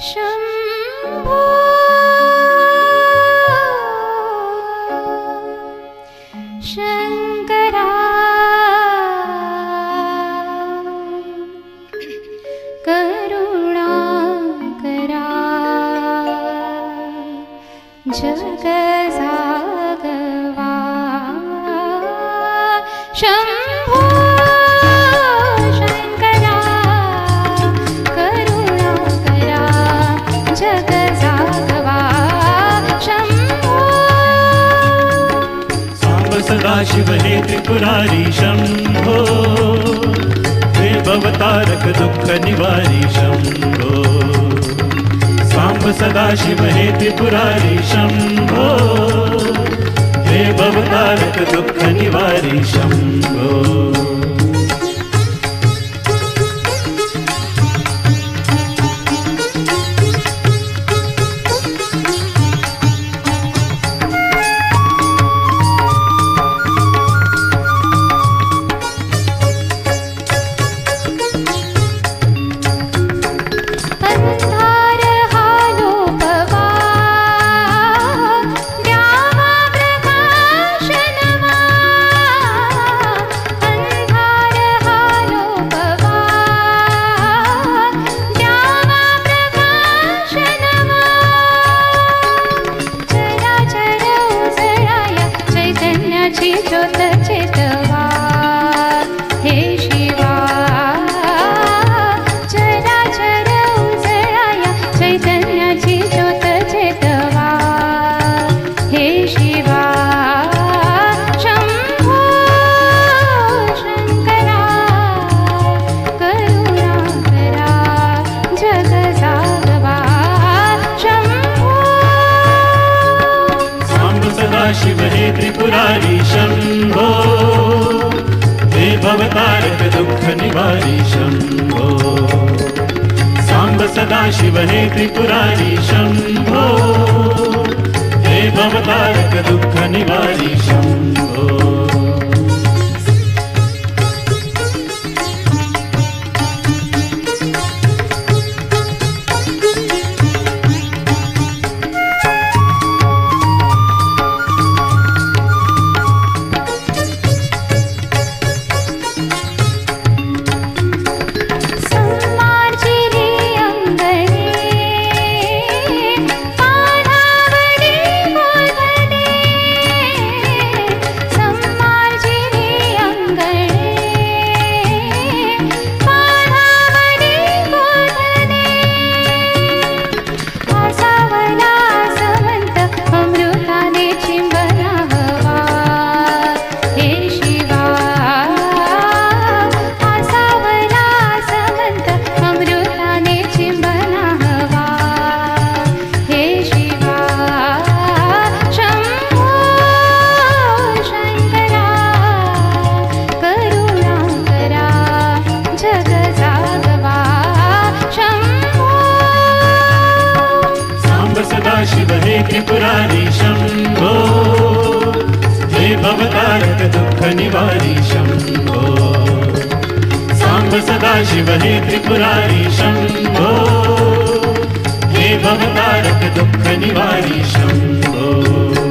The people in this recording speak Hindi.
शम्भो। शङ्करा। करुणाकरा। जगजागवा साम्ब सदाशिव हे त्रिपुरारी शम्भो हे भवतारक दुःख निवारी शम्भो साम्ब सदाशिव हे त्रिपुरारी शम्भो हे भवतारक दुःख निवारी शम्भो त्रिपुरारी शंभो हे भवतारक दुख निवारी शम्भो। साम्ब सदाशिव हे त्रिपुरारी शंभो हे भवतारक दुख निवारी शम्भो। निवारी शम्भो हे भवतारक दुःख निवारी शम्भो साम्ब सदा शिव हे त्रिपुरारी शम्भो हे भवतारक दुःख निवारी शम्भो